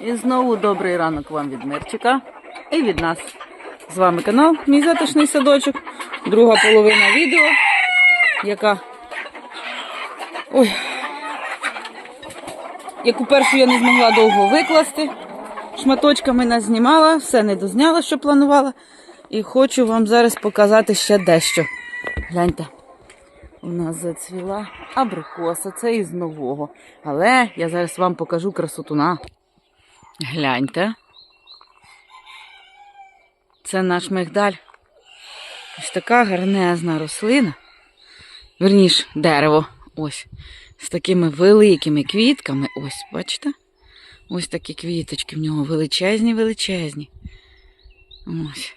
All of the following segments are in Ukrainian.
І знову добрий ранок вам від Мирчика і від нас. З вами канал Мій затишний садочок. Друга половина відео, яка. Ой. Яку першу я не змогла довго викласти. Шматочками нас знімала, все не дозняла, що планувала. І хочу вам зараз показати ще дещо. Гляньте. У нас зацвіла абрикоса, це із нового. Але я зараз вам покажу красотуна. Гляньте. Це наш мигдаль. Ось така гарнезна рослина. Верніш, дерево. Ось. З такими великими квітками. Ось, бачите? Ось такі квіточки в нього величезні, величезні. Ось.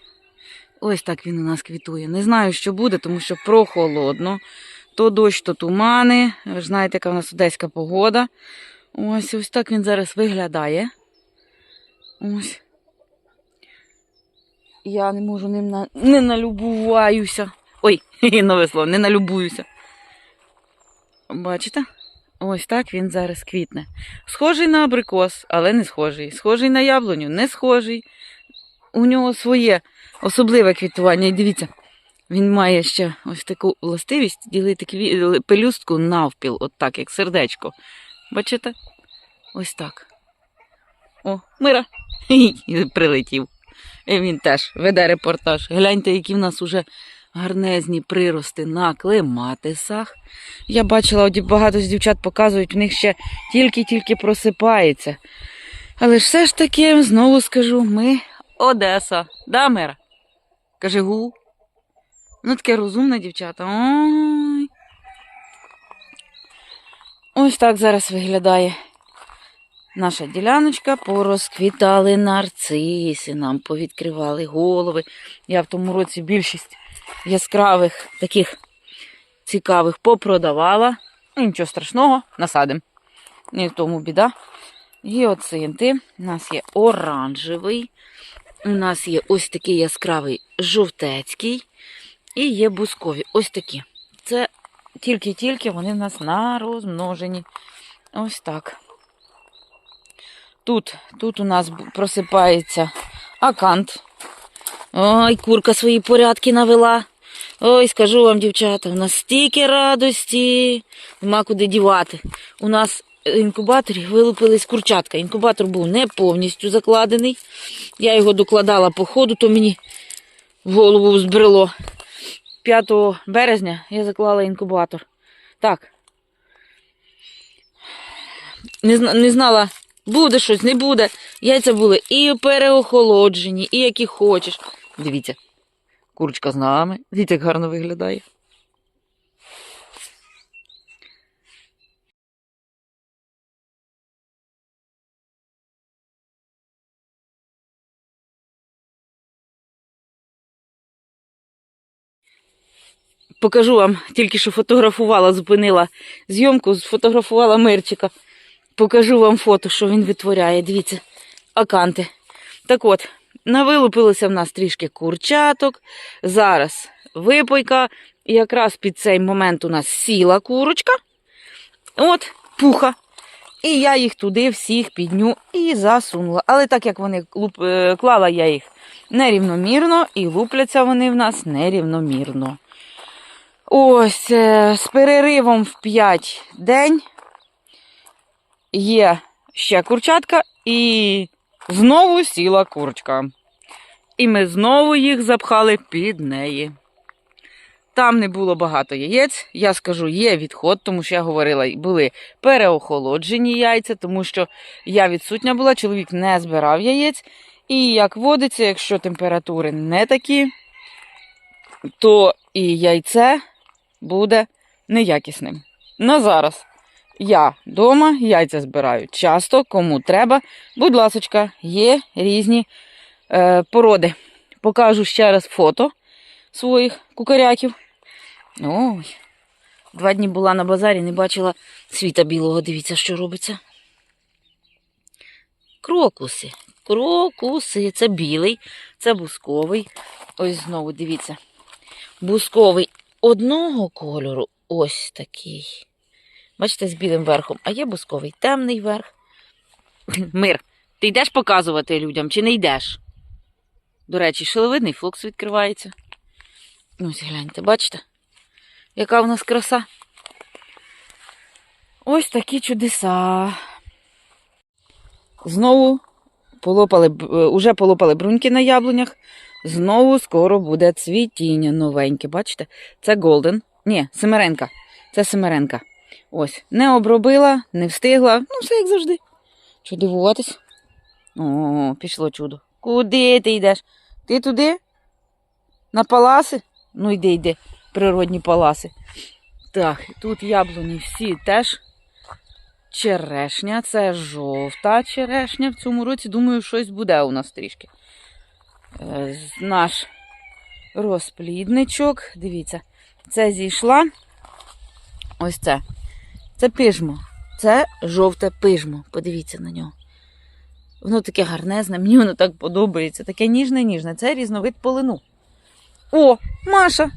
Ось так він у нас квітує. Не знаю, що буде, тому що прохолодно. То дощ, то тумани. Ви ж знаєте, яка в нас одеська погода. Ось ось так він зараз виглядає. Ось. Я не можу ним на... не налюбуваюся. Ой, нове слово, не налюбуюся. Бачите? Ось так він зараз квітне. Схожий на абрикос, але не схожий. Схожий на яблуню, не схожий. У нього своє особливе квітування. І дивіться, він має ще ось таку властивість ділити кві... пелюстку навпіл, от так, як сердечко. Бачите? Ось так. О, мира. І прилетів. І він теж веде репортаж. Гляньте, які в нас уже гарнезні прирости на клематисах. Я бачила, багато з дівчат показують, в них ще тільки-тільки просипається. Але ж все ж таки, знову скажу, ми Одеса. Да, мера? Каже гу. Ну, таке розумне дівчата. Ой. Ось так зараз виглядає наша діляночка. Порозквітали нарциси, нам повідкривали голови. Я в тому році більшість яскравих таких цікавих попродавала. Ну, Нічого страшного, насадимо. Не в тому біда. Гіоцинти. У нас є оранжевий. У нас є ось такий яскравий жовтецький. І є бускові. Ось такі. Це тільки-тільки вони в нас на розмноженні. Ось так. Тут, тут у нас просипається акант. Ой, курка свої порядки навела. Ой, скажу вам, дівчата, у нас стільки радості, нема куди дівати. У нас в інкубаторі вилупились курчатка. Інкубатор був не повністю закладений. Я його докладала по ходу, то мені голову збрело. 5 березня я заклала інкубатор. Так. Не знала, буде щось, не буде. Яйця були і переохолоджені, і які хочеш. Дивіться, курочка з нами. Дивіться, як гарно виглядає. Покажу вам, тільки що фотографувала, зупинила зйомку, сфотографувала Мирчика. Покажу вам фото, що він витворяє. Дивіться, аканти. Так от, навилупилося в нас трішки курчаток. Зараз випойка. І якраз під цей момент у нас сіла курочка. От, пуха. І я їх туди всіх підню і засунула. Але так як вони луп- е, клала я їх нерівномірно, і лупляться вони в нас нерівномірно. Ось е, з переривом в 5 день є ще курчатка і знову сіла курочка. І ми знову їх запхали під неї. Там не було багато яєць. Я скажу, є відход, тому що я говорила, були переохолоджені яйця, тому що я відсутня була, чоловік не збирав яєць. І як водиться, якщо температури не такі, то і яйце буде неякісним. На зараз я вдома яйця збираю часто, кому треба. Будь ласочка, є різні е, породи. Покажу ще раз фото своїх кукаряків. Ой, два дні була на базарі, не бачила світа білого. Дивіться, що робиться. Крокуси. Крокуси. Це білий, це бусковий. Ось знову дивіться. Бусковий одного кольору, ось такий. Бачите, з білим верхом, а є бусковий темний верх. Мир. Ти йдеш показувати людям чи не йдеш? До речі, шиловидний флокс відкривається. Ось гляньте, бачите? Яка в нас краса? Ось такі чудеса. Знову полопали, е, уже полопали бруньки на яблунях. Знову скоро буде цвітіння новеньке. Бачите? Це Голден. Ні, Семеренка. Це Семеренка. Ось. Не обробила, не встигла. Ну, все як завжди. Що дивуватись? О, пішло чудо. Куди ти йдеш? Ти туди? На паласи? Ну йди, йди, природні паласи. Так, тут яблуні всі теж. Черешня, це жовта черешня. В цьому році, думаю, щось буде у нас трішки. Е, Наш розплідничок. Дивіться, це зійшла. Ось це. Це пижмо. Це жовте пижмо. Подивіться на нього. Воно таке гарнезне, мені воно так подобається. Таке ніжне, ніжне. Це різновид полину. О, Маша!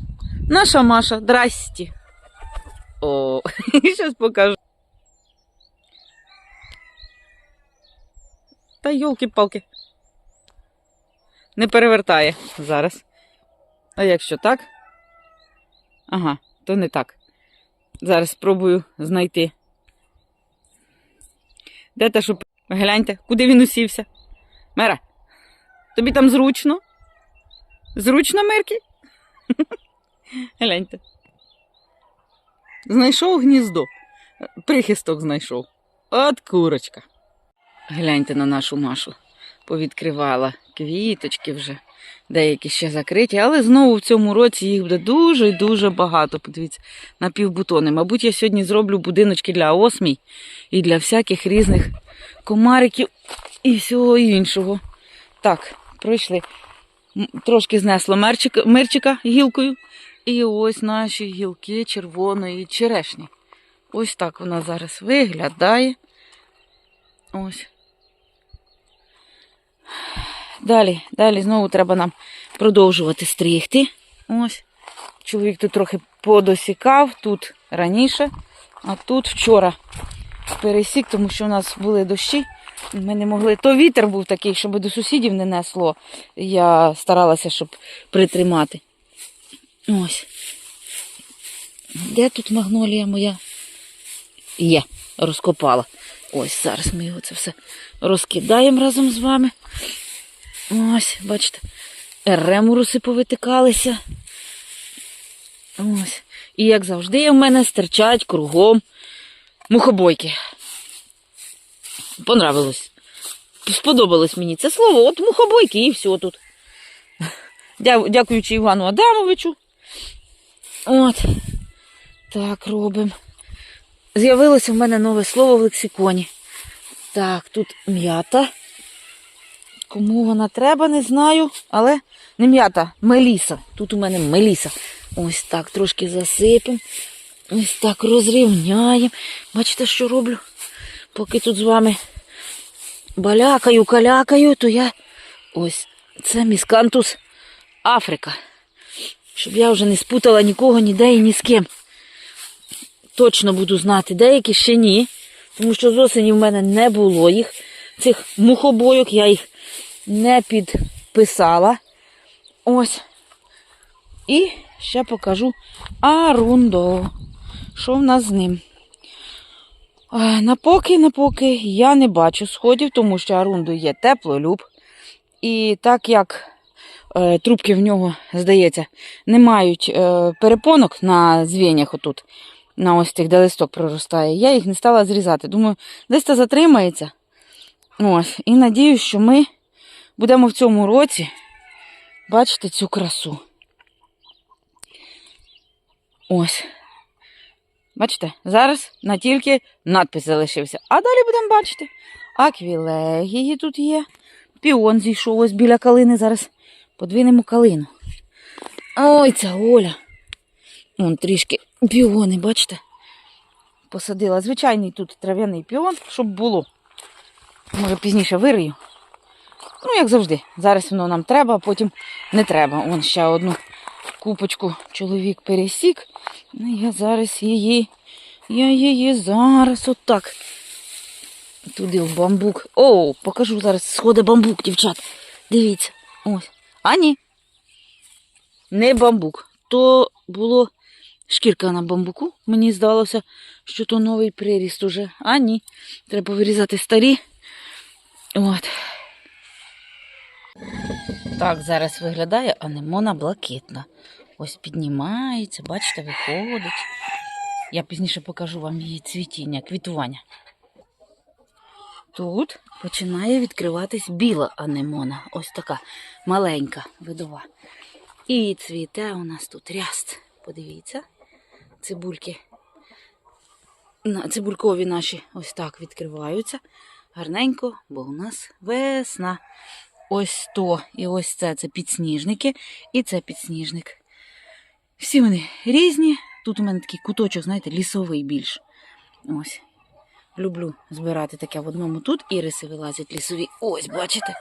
Наша Маша, здрасті. О, зараз покажу. Та йолки-палки. Не перевертає зараз. А якщо так? Ага, то не так. Зараз спробую знайти. Де те, що гляньте, куди він усівся? Мера, тобі там зручно? Зручно, Меркі? Гляньте. Знайшов гніздо. Прихисток знайшов. От курочка. Гляньте на нашу Машу. Повідкривала квіточки вже. Деякі ще закриті, але знову в цьому році їх буде дуже і дуже багато. Подивіться, на півбутони. Мабуть, я сьогодні зроблю будиночки для осмій і для всяких різних комариків і всього іншого. Так, пройшли. Трошки знесло мерчика, мерчика гілкою. І ось наші гілки червоної черешні. Ось так вона зараз виглядає. Ось. Далі, далі знову треба нам продовжувати стригти. Ось. Чоловік тут трохи подосікав, тут раніше, а тут вчора пересік, тому що у нас були дощі. Ми не могли. То вітер був такий, щоб до сусідів не несло. Я старалася, щоб притримати. Ось. Де тут магнолія моя? Є, розкопала. Ось зараз ми його це все розкидаємо разом з вами. Ось, бачите, ремуруси повитикалися. Ось. І як завжди, в мене стирчать кругом мухобойки. Понравилось. Сподобалось мені це слово. От мухобойки і все тут. Дякуючи Івану Адамовичу. От. Так, робимо. З'явилося в мене нове слово в лексиконі. Так, тут м'ята. Кому вона треба, не знаю. Але не м'ята, меліса. Тут у мене меліса. Ось так трошки засипемо. Ось так розрівняємо. Бачите, що роблю? Поки тут з вами балякаю, калякаю, то я ось це міскантус Африка. Щоб я вже не спутала нікого, ніде і ні з ким. Точно буду знати, деякі ще ні. Тому що з осені в мене не було їх. Цих мухобойок я їх не підписала. Ось. І ще покажу Арундо. Що в нас з ним? Напоки, напоки я не бачу сходів, тому що Арундо є теплолюб. І так як е, трубки в нього, здається, не мають е, перепонок на звіннях отут, на ось цих, де листок проростає, я їх не стала зрізати. Думаю, десь це затримається. Ось. І надіюсь, що ми будемо в цьому році бачити цю красу. Ось. Бачите, зараз на тільки надпис залишився. А далі будемо бачити. Аквілегії тут є. Піон зійшов ось біля калини. Зараз подвинемо калину. Ой, ця Оля. Вон трішки піони, бачите? Посадила звичайний тут трав'яний піон, щоб було. Може, пізніше вирию. Ну, як завжди. Зараз воно нам треба, а потім не треба. Вон ще одну купочку чоловік пересік. Ну, я зараз її, я її зараз отак туди в бамбук. О, покажу зараз сходи бамбук, дівчат. Дивіться. Ось. А ні. Не бамбук. То було шкірка на бамбуку. Мені здалося, що то новий приріст уже. А ні. Треба вирізати старі. От. Так, зараз виглядає анемона блакитна. Ось піднімається, бачите, виходить. Я пізніше покажу вам її цвітіння, квітування. Тут починає відкриватись біла анемона. Ось така маленька видова. І цвіте у нас тут ряст. Подивіться, цибульки. Цибулькові наші ось так відкриваються. Гарненько, бо у нас весна. Ось то і ось це це підсніжники, і це підсніжник. Всі вони різні. Тут у мене такий куточок, знаєте, лісовий більш. Ось. Люблю збирати таке в одному тут. Іриси вилазять лісові. Ось, бачите?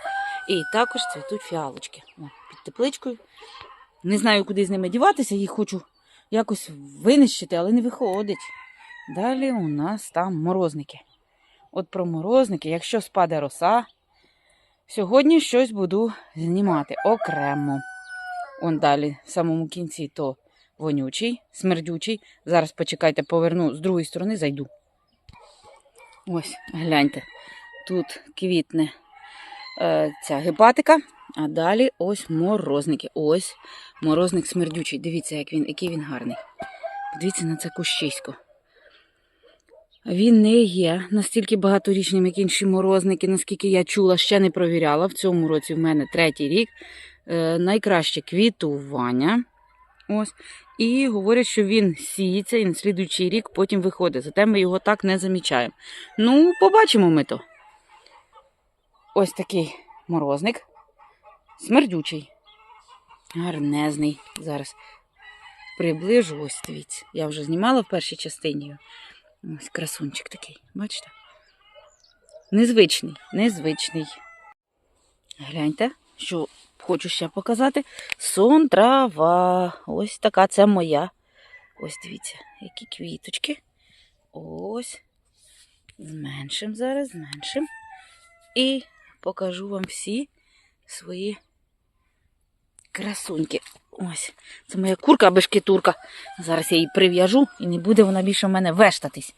І також цвітуть фіалочки. О, під тепличкою. Не знаю, куди з ними діватися, їх хочу якось винищити, але не виходить. Далі у нас там морозники. От про морозники, якщо спаде роса, сьогодні щось буду знімати окремо. Он далі, в самому кінці, то вонючий, смердючий. Зараз почекайте, поверну з другої сторони, зайду. Ось, гляньте. Тут квітне е, ця гепатика, а далі ось морозники. Ось морозник смердючий. Дивіться, як він, який він гарний. Подивіться на це кущисько. Він не є настільки багаторічним, як інші морозники, наскільки я чула, ще не провіряла. В цьому році в мене третій рік. Е, найкраще квітування. Ось. І говорять, що він сіється і на слідуючий рік потім виходить. Зате ми його так не замічаємо. Ну, побачимо ми то. Ось такий морозник. Смердючий. Гарнезний. Зараз приближу. Ось дивіться. Я вже знімала в першій частині. Ось красунчик такий. Бачите? Незвичний, незвичний. Гляньте, що хочу ще показати. Сон трава. Ось така це моя. Ось дивіться, які квіточки. Ось. Зменшим зараз, зменшим. І покажу вам всі свої красуньки. Ось. Це моя курка бешкетурка. Зараз я її прив'яжу і не буде вона більше в мене вештатись.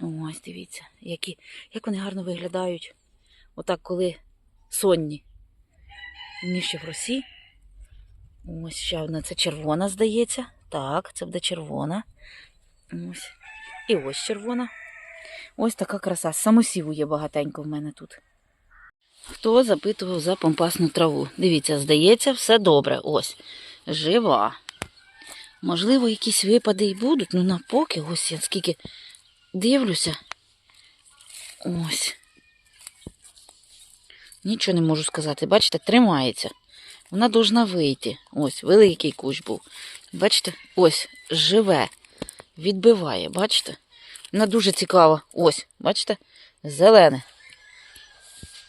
Ось, дивіться, які, як вони гарно виглядають. Отак, коли сонні. Ні ще в росі. Ось ще одна. Це червона, здається. Так, це буде червона. Ось. І ось червона. Ось така краса. Самосіву є багатенько в мене тут. Хто запитував за помпасну траву? Дивіться, здається, все добре. Ось. Жива. Можливо, якісь випади і будуть, ну на поки, ось я скільки дивлюся. Ось. Нічого не можу сказати. Бачите, тримається. Вона должна вийти. Ось, великий кущ був. Бачите, ось, живе. Відбиває, бачите? Вона дуже цікава. Ось, бачите? Зелене.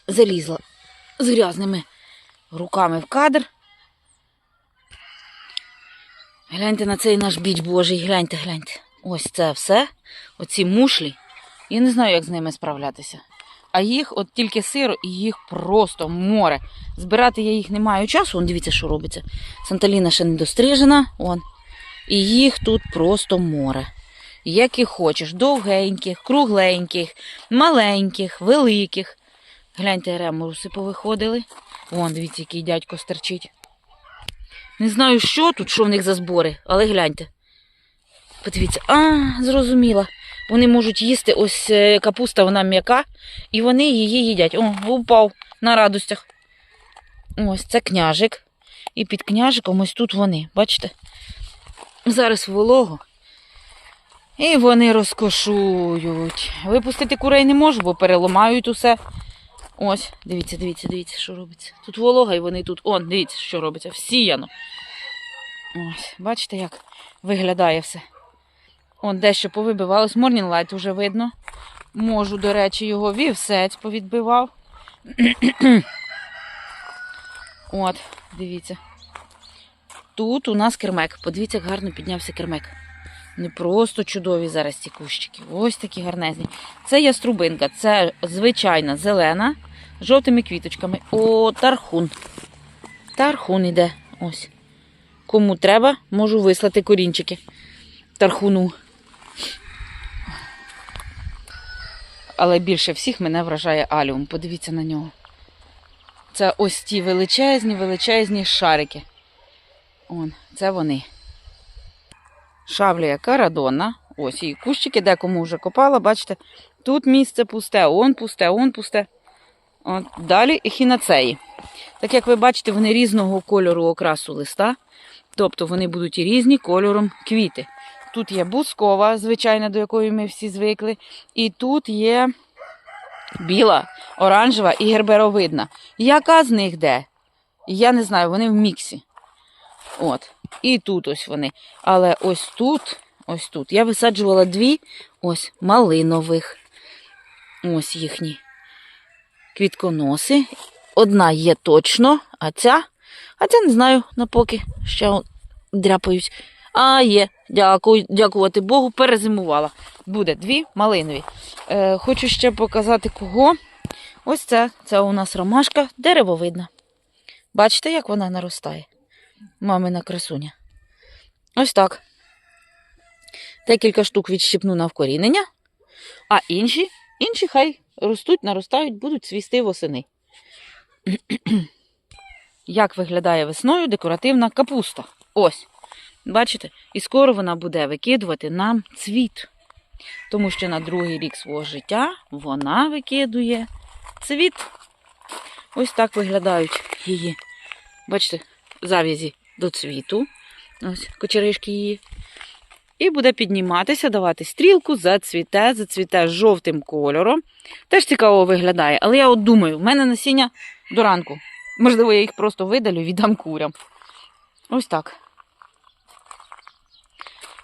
Залізла з грязними руками в кадр. Гляньте на цей наш біч божий, гляньте, гляньте. Ось це все. Оці мушлі. Я не знаю, як з ними справлятися. А їх от тільки сиро, і їх просто море. Збирати я їх не маю часу. Вон дивіться, що робиться. Санталіна ще не дострижена. Вон. І їх тут просто море. Яких хочеш, довгеньких, кругленьких, маленьких, великих. Гляньте, ремуруси повиходили. Вон, дивіться, який дядько стерчить. Не знаю, що тут, що в них за збори, але гляньте. Подивіться, а, зрозуміла. Вони можуть їсти ось е, капуста, вона м'яка, і вони її їдять. О, упав на радостях. Ось це княжик. І під княжиком ось тут вони, бачите? Зараз волого. І вони розкошують. Випустити курей не можу, бо переламають усе. Ось, дивіться, дивіться, дивіться, що робиться. Тут волога, і вони тут. Он, дивіться, що робиться. Всіяно. Ось, бачите, як виглядає все. Он дещо повибивалось. Light вже видно. Можу, до речі, його вівсець повідбивав. От, дивіться. Тут у нас кермек. Подивіться, як гарно піднявся кермек. Не просто чудові зараз ці кущики. Ось такі гарнезні. Це яструбинка, це звичайна зелена жовтими квіточками. О, тархун. Тархун іде. Ось. Кому треба, можу вислати корінчики. Тархуну. Але більше всіх мене вражає аліум. Подивіться на нього. Це ось ті величезні, величезні шарики. Он, це вони. Шавлія карадона. Ось її кущики, декому вже копала, бачите, тут місце пусте, он пусте, он пусте. От, далі ехінацеї. Так як ви бачите, вони різного кольору окрасу листа, тобто вони будуть і різні кольором квіти. Тут є бускова, звичайна, до якої ми всі звикли, і тут є біла, оранжева і герберовидна. Яка з них де? Я не знаю, вони в міксі. От. І тут ось вони. Але ось тут, ось тут. Я висаджувала дві ось малинових. Ось їхні квітконоси. Одна є точно, а ця, а ця не знаю, напоки ще дряпаюсь. А, є. Дякую, дякувати Богу, перезимувала. Буде дві малинові. Е, хочу ще показати кого. Ось це. Це у нас ромашка деревовидна. Бачите, як вона наростає? Мамина красуня. Ось так. Декілька штук відщипну на вкорінення, а інші, інші хай ростуть, наростають, будуть цвісти восени. Як виглядає весною декоративна капуста? Ось. Бачите? І скоро вона буде викидувати нам цвіт. Тому що на другий рік свого життя вона викидує цвіт. Ось так виглядають її. Бачите, зав'язі до цвіту. Ось кочеришки її. І буде підніматися, давати стрілку, зацвіте, зацвіте жовтим кольором. Теж цікаво виглядає. Але я от думаю, в мене насіння до ранку. Можливо, я їх просто видалю і віддам курям. Ось так.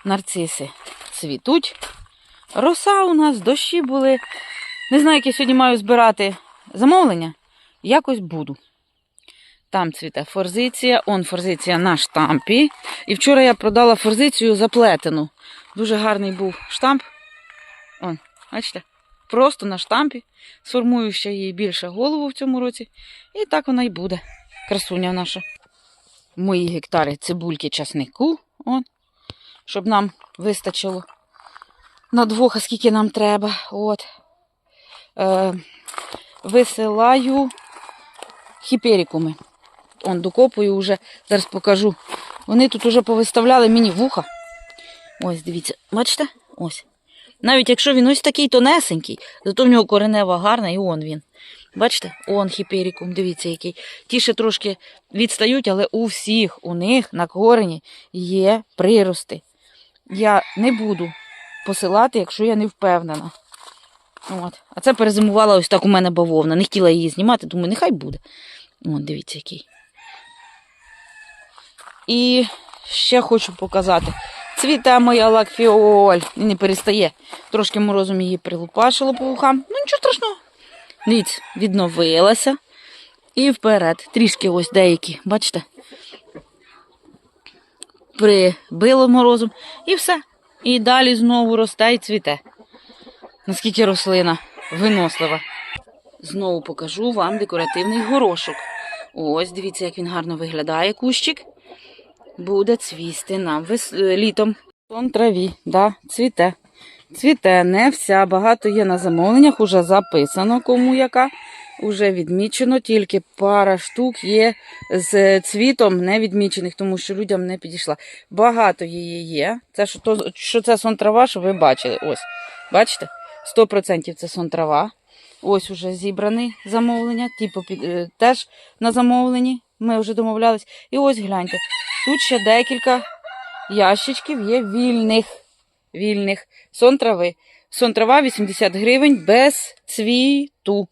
Нарциси цвітуть. Роса у нас, дощі були. Не знаю, як я сьогодні маю збирати замовлення. Якось буду. Там цвіте форзиція, он форзиція на штампі. І вчора я продала форзицію заплетену. Дуже гарний був штамп. Он, бачите? Просто на штампі. Сформую ще їй більше голову в цьому році. І так вона й буде. Красуня наша. Мої гектари цибульки часнику. Он. Щоб нам вистачило на двох, а скільки нам треба. От. Е, висилаю хіперікуми. Он докопую вже, зараз покажу. Вони тут уже повиставляли мені вуха. Ось, дивіться, бачите? Ось. Навіть якщо він ось такий тонесенький, зато в нього коренева гарна, і он він. Бачите? Он хіперікум, дивіться, який. Ті ще трошки відстають, але у всіх у них на корені є прирости. Я не буду посилати, якщо я не впевнена. От. А це перезимувала ось так у мене бавовна. Не хотіла її знімати, думаю, нехай буде. Вон, дивіться, який. І ще хочу показати. Цвіте моя лакфіоль. Не перестає. Трошки морозом її прилупашило по вухам. Ну, нічого страшного. Дивіться, відновилася. І вперед. Трішки ось деякі, бачите? Прибило морозом. І все. І далі знову росте і цвіте. Наскільки рослина винослива. Знову покажу вам декоративний горошок. Ось, дивіться, як він гарно виглядає, кущик. Буде цвісти нам вес... е, літом. Тон траві, да, цвіте. Цвіте, не вся. Багато є на замовленнях, уже записано, кому яка. Уже відмічено, тільки пара штук є з цвітом не відмічених, тому що людям не підійшла. Багато її є. Це що, то, що це сон трава, що ви бачили. Ось. Бачите? 100% це сон трава. Ось уже зібрані замовлення, типу під, е, теж на замовленні. Ми вже домовлялись. І ось гляньте. Тут ще декілька ящичків є вільних. Вільних. Сон трави. Сон трава 80 гривень без цвіту.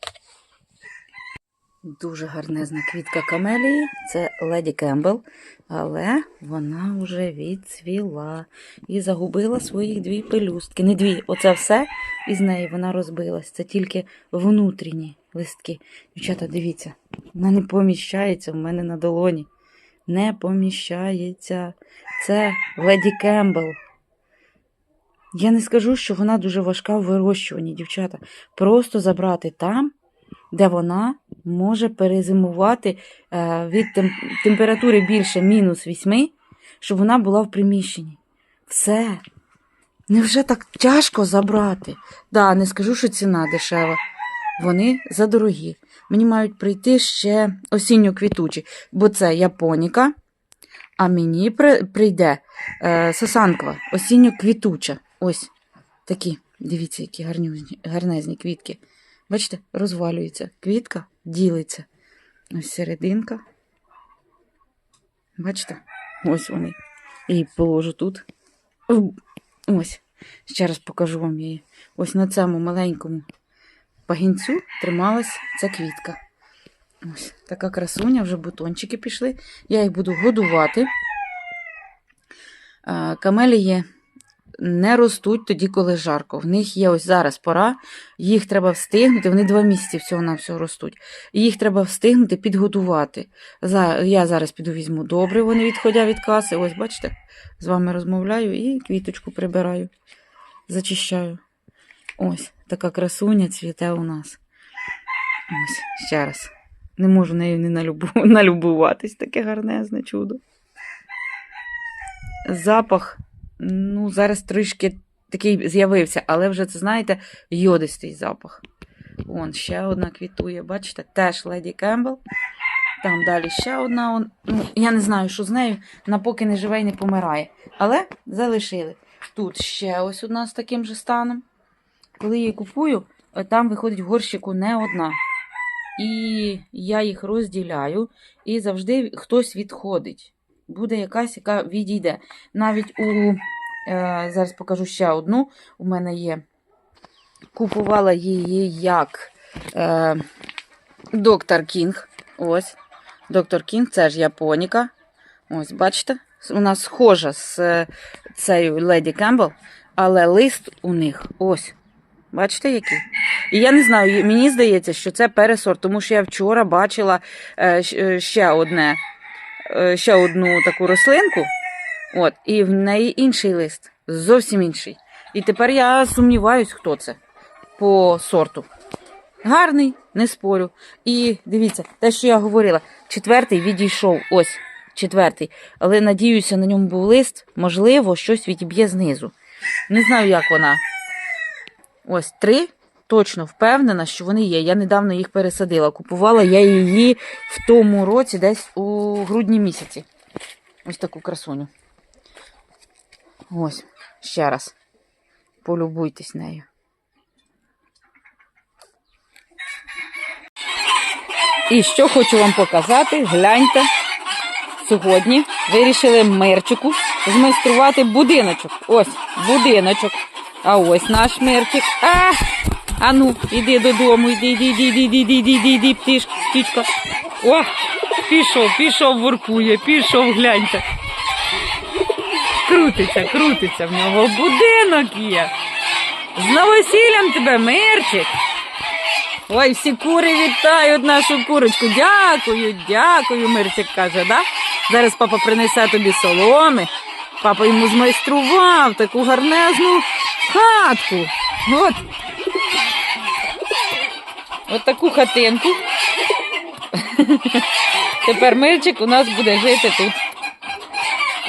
Дуже гарнезна квітка камелії. Це леді Кембл, але вона вже відцвіла і загубила своїх дві пелюстки. Не дві, оце все із неї вона розбилась. Це тільки внутрішні листки. Дівчата, дивіться, вона не поміщається в мене на долоні. Не поміщається. Це леді Кембл. Я не скажу, що вона дуже важка в вирощуванні, дівчата. Просто забрати там, де вона може перезимувати е, від тем- температури більше мінус 8, щоб вона була в приміщенні. Все. Невже так тяжко забрати? Да, не скажу, що ціна дешева. Вони задорогі. Мені мають прийти ще осінньо-квітучі, бо це японіка, а мені прийде е, сосанква, осінньо-квітуча. Ось такі. Дивіться, які гарнюзні, гарнезні квітки. Бачите, розвалюється. Квітка ділиться. Ось серединка. Бачите? Ось вони. Її положу тут. Ось. Ще раз покажу вам її. Ось на цьому маленькому пагінцю трималась ця квітка. Ось така красуня, вже бутончики пішли. Я їх буду годувати. Камелії не ростуть тоді, коли жарко. В них є ось зараз пора, їх треба встигнути, вони два місяці всього на всього ростуть. Їх треба встигнути підгодувати. Я зараз піду візьму добре, вони відходя від каси. Ось, бачите, з вами розмовляю і квіточку прибираю, зачищаю. Ось така красуня цвіте у нас. Ось, ще раз. Не можу нею не налюбу... налюбуватись, таке гарнезне чудо. Запах, ну, зараз трішки такий з'явився, але вже це, знаєте, йодистий запах. Вон ще одна квітує, бачите, теж Леді Кембл. Там далі ще одна. Ну, я не знаю, що з нею, напоки не живе і не помирає. Але залишили. Тут ще ось одна з таким же станом. Коли я її купую, е, там виходить горщику не одна. І я їх розділяю, і завжди хтось відходить. Буде якась, яка відійде. Навіть у е, зараз покажу ще одну. У мене є. Купувала її як е, доктор Кінг. Ось. Доктор Кінг, це ж японіка. Ось, бачите? Вона схожа з е, цією Леді Кембл, але лист у них ось. Бачите, який? І я не знаю, мені здається, що це пересорт, тому що я вчора бачила е, е, ще одне, е, ще одну таку рослинку. От, і в неї інший лист, зовсім інший. І тепер я сумніваюсь, хто це по сорту. Гарний, не спорю. І дивіться, те, що я говорила, четвертий відійшов. Ось четвертий. Але надіюся, на ньому був лист, можливо, щось відіб'є знизу. Не знаю, як вона. Ось три. Точно впевнена, що вони є. Я недавно їх пересадила. Купувала я її в тому році, десь у грудні місяці. Ось таку красуню. Ось, ще раз. Полюбуйтесь нею. І що хочу вам показати, гляньте. Сьогодні вирішили мерчику змайструвати будиночок. Ось, будиночок. А ось наш мерчик. А! А ну, іди додому, іди, іди, іди, іди, іди, іди, іди, іди, птиш, птічка. О, пішов, пішов, воркує, пішов, гляньте. Крутиться, крутиться в нього. Будинок є. З новосіллям тебе, мерчик. Ой, всі кури вітають нашу курочку. Дякую, дякую, Мирчик каже, да? Зараз папа принесе тобі соломи. Папа йому змайстрував таку гарнезну хатку. От. От таку хатинку. Тепер Мирчик у нас буде жити тут.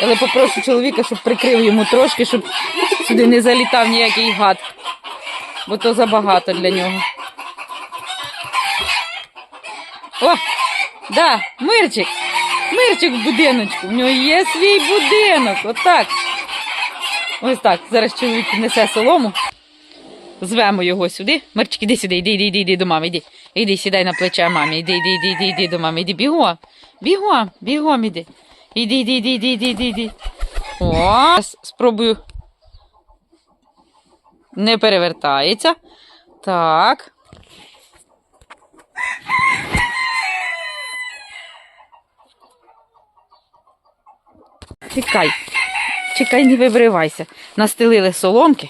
Але попрошу чоловіка, щоб прикрив йому трошки, щоб сюди не залітав ніякий гад. Бо то забагато для нього. О, да, Мирчик. Мирчик в будиночку. В нього є свій будинок. Отак. Ось так. Зараз чоловік несе солому. Звемо його сюди. Мирчик, іди сюди, іди, іди, іди, до мами, іди. Іди, сідай на плече мамі. Іди, іди, іди, іди, іди до мами. Іди, бігом. Бігом, бігом іди. Іди, іди, іди, іди, іди, іди, іди. О, спробую. Не перевертається. Так. Чекай, не вибривайся. Настелили соломки.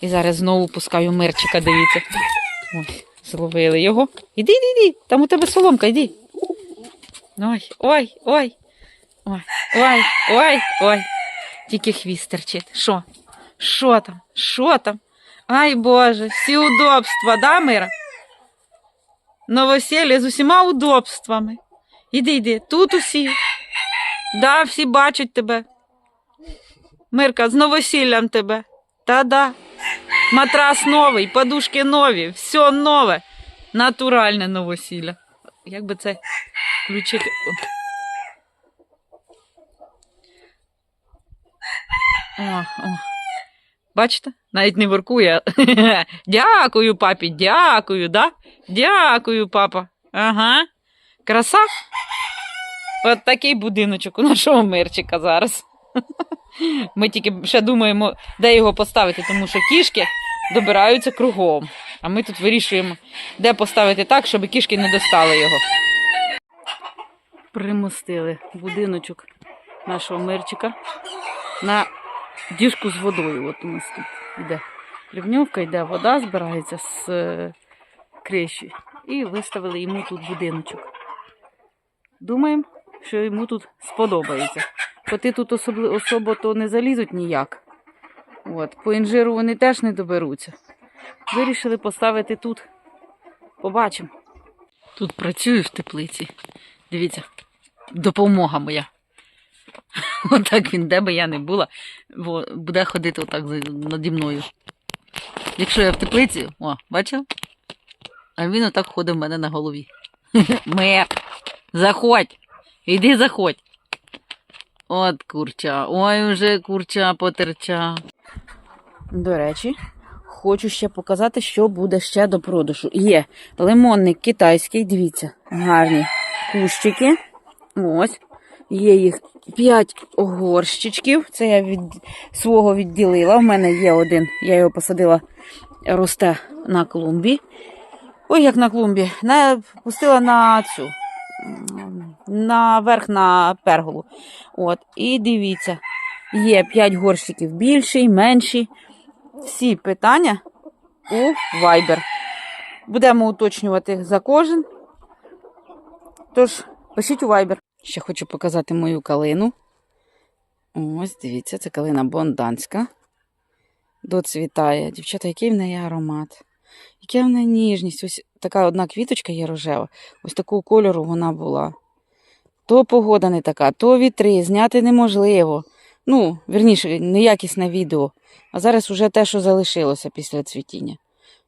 І зараз знову пускаю мирчика, дивіться. Ось, зловили його. Іди, іди, іди, там у тебе соломка, йди. Ой, ой, ой. Ой, ой, ой, ой. Тільки хвіст терчить. Що? Що там? Що там? Ай Боже, всі удобства, да, Мира? Новосілля з усіма удобствами. Іди, йди, тут усі. Да, всі бачать тебе. Мирка, з новосіллям тебе. Та-да. Матрас новий, подушки нові, все нове. Натуральне новосілля. Як би це включити? О. О. Бачите? Навіть не воркує. дякую, папі, дякую, да? Дякую, папа. Ага. Краса. От такий будиночок у нашого мирчика зараз. Ми тільки ще думаємо, де його поставити, тому що кішки добираються кругом. А ми тут вирішуємо, де поставити так, щоб кішки не достали його. Примостили будиночок нашого мирчика на діжку з водою. От у нас тут йде рівньовка, йде вода, збирається з е, криші. І виставили йому тут будиночок. Думаємо, що йому тут сподобається. Коти тут особли, особо то не залізуть ніяк. От, по інжиру вони теж не доберуться. Вирішили поставити тут. Побачимо. Тут працюю в теплиці. Дивіться, допомога моя. Отак він, де би я не була, бо буде ходити отак наді мною. Якщо я в теплиці, о, бачив? А він отак ходить в мене на голові. Мер, заходь, іди заходь. От курча, ой, уже курча потерча. До речі, хочу ще показати, що буде ще до продажу. Є лимонник китайський, дивіться, гарні кущики. Ось. Є їх 5 горщичків. Це я від свого відділила. У мене є один, я його посадила, росте на клумбі. Ой, як на клумбі. На, пустила на цю. Наверх на перголу. От, і дивіться, є 5 горщиків більший, менший. Всі питання у Viber. Будемо уточнювати за кожен. Тож, пишіть у Viber. Ще хочу показати мою калину. Ось, дивіться, це калина бонданська. Доцвітає. Дівчата, який в неї аромат. Яка в неї ніжність. Ось така одна квіточка є рожева. Ось такого кольору вона була. То погода не така, то вітри, зняти неможливо. Ну, вірніше, неякісне відео. А зараз уже те, що залишилося після цвітіння.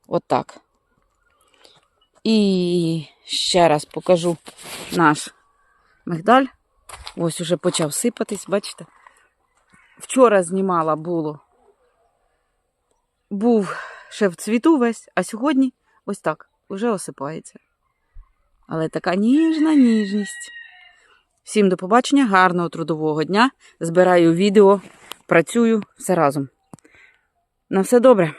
От так. І ще раз покажу наш мигдаль. Ось уже почав сипатись, бачите? Вчора знімала було. Був ще в цвіту весь, а сьогодні ось так, уже осипається. Але така ніжна ніжність. Всім до побачення, гарного трудового дня. Збираю відео, працюю все разом. На все добре.